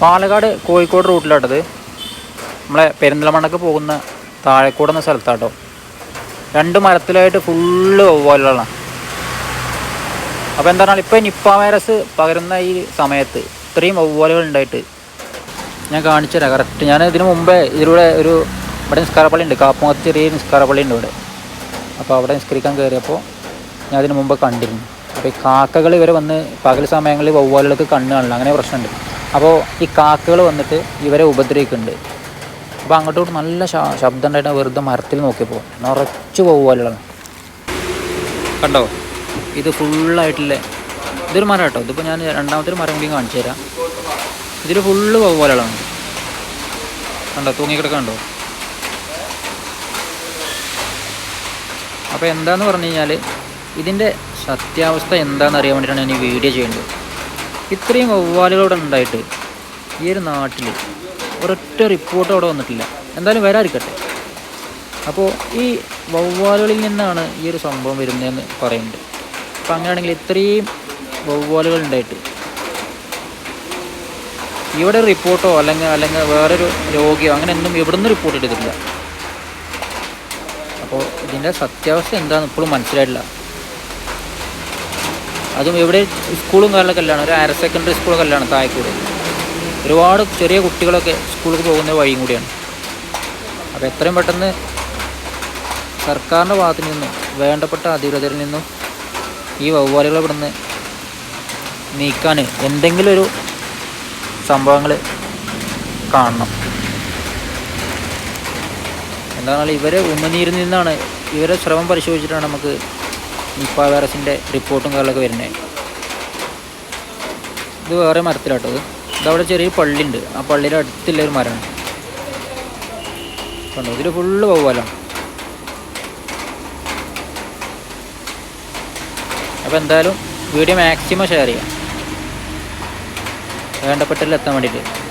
പാലക്കാട് കോഴിക്കോട് റൂട്ടിലാട്ടത്. നമ്മളെ പെരിന്തൽമണ്ണക്ക് പോകുന്ന താഴെക്കൂടെ എന്ന സ്ഥലത്താട്ടോ. രണ്ട് മരത്തിലായിട്ട് ഫുള്ള് വവ്വാലുകളാണ്. അപ്പോൾ എന്താ പറഞ്ഞാൽ ഇപ്പോൾ നിപ്പ വൈറസ് പകരുന്ന ഈ സമയത്ത് ഇത്രയും വവ്വാലുകൾ ഉണ്ടായിട്ട് ഞാൻ കാണിച്ചു തരാം. കറക്റ്റ് ഞാൻ ഇതിന് മുമ്പേ ഇതിലൂടെ ഒരു ഇവിടെ നിസ്കാരപ്പള്ളി ഉണ്ട്. കാപ്പുമത്ത് ചെറിയ നിസ്കാരപ്പള്ളി ഉണ്ട് ഇവിടെ. അപ്പോൾ അവിടെ നിസ്കരിക്കാൻ കയറിയപ്പോൾ ഞാൻ അതിന് മുമ്പ് കണ്ടിരുന്നു. അപ്പോൾ ഈ കാക്കകൾ ഇവരെ വന്ന് പകൽ സമയങ്ങളിൽ വവ്വാലുകൾക്ക് കണ്ണ് കാണില്ല അങ്ങനെ പ്രശ്നമുണ്ട്. അപ്പോൾ ഈ കാക്കകൾ വന്നിട്ട് ഇവരെ ഉപദ്രവിക്കുന്നുണ്ട്. അപ്പോൾ അങ്ങോട്ട് നല്ല ശബ്ദം ഉണ്ടായിട്ട് വെറുതെ മരത്തിൽ നോക്കിയപ്പോൾ നിറച്ചു പോകുമല്ലോ കണ്ടോ? ഇത് ഫുള്ളായിട്ടുള്ള ഇതൊരു മരം കേട്ടോ. ഇതിപ്പോൾ ഞാൻ രണ്ടാമത്തെ ഒരു മരം കൂടി കാണിച്ചു തരാം. ഇതിൽ ഫുള്ള് പോകുമല്ലോ കണ്ടോ? തൂങ്ങിക്കിടക്കണ്ടോ അപ്പോൾ എന്താന്ന് പറഞ്ഞു കഴിഞ്ഞാൽ ഇതിന്റെ സത്യാവസ്ഥ എന്താണെന്ന് അറിയാൻ വേണ്ടിയിട്ടാണ് ഞാൻ ഈ വീഡിയോ ചെയ്യുന്നത്. ഇത്രയും വവ്വാലുകൾ ഇവിടെ ഉണ്ടായിട്ട് ഈ ഒരു നാട്ടിൽ ഒരൊറ്റ റിപ്പോർട്ട് അവിടെ വന്നിട്ടില്ല. എന്തായാലും വരാതിരിക്കട്ടെ. അപ്പോൾ ഈ വവ്വാലുകളിൽ നിന്നാണ് ഈ ഒരു സംഭവം വരുന്നതെന്ന് പറയുന്നുണ്ട്. അപ്പോൾ അങ്ങനെയാണെങ്കിൽ ഇത്രയും വവ്വാലുകൾ ഉണ്ടായിട്ട് ഇവിടെ റിപ്പോർട്ടോ അല്ലെങ്കിൽ അല്ലെങ്കിൽ വേറൊരു രോഗിയോ അങ്ങനെ ഒന്നും ഇവിടുന്ന് റിപ്പോർട്ട് ചെയ്തിട്ടില്ല അപ്പോൾ ഇതിന്റെ സത്യാവസ്ഥ എന്താണെന്ന് ഇപ്പോഴും മനസ്സിലായിട്ടില്ല. അതും ഇവിടെ സ്കൂളും കാര്യങ്ങളൊക്കെ അല്ലാണ്. ഒരു ഹയർ സെക്കൻഡറി സ്കൂളൊക്കെ അല്ലാണ് താഴെക്കൂടെ. ഒരുപാട് ചെറിയ കുട്ടികളൊക്കെ സ്കൂളിൽ പോകുന്ന വഴിയും കൂടിയാണ്. അപ്പോൾ എത്രയും പെട്ടെന്ന് സർക്കാരിന്റെ ഭാഗത്തു നിന്നും വേണ്ടപ്പെട്ട അധികൃതരിൽ നിന്നും ഈ വവ്വാലുകളെ ഇവിടുന്ന് നീക്കാൻ എന്തെങ്കിലും ഒരു സംഭവങ്ങൾ കാണണം. എന്താണെന്നാൽ ഇവരെ ഉമ്മനീരിൽ നിന്നാണ് ഇവരെ ശ്രമം പരിശോധിച്ചിട്ടാണ് നമുക്ക് നിപ്പ വൈറസിന്റെ റിപ്പോർട്ടും കാര്യങ്ങളൊക്കെ വരുന്നത്. ഇത് വേറെ മരത്തിലാട്ടോ ഇത്. ഇതവിടെ ചെറിയ പള്ളിയുണ്ട്. ആ പള്ളിയുടെ അടുത്തുള്ള ഒരു മരമാണ്. കണ്ടോ? ഇതിൽ ഫുള്ള് പോവാലാണ് അപ്പോൾ എന്തായാലും വീഡിയോ മാക്സിമം ഷെയർ ചെയ്യാം. വേണ്ടപ്പെട്ടതിൽ എത്താൻ വേണ്ടിയിട്ട്.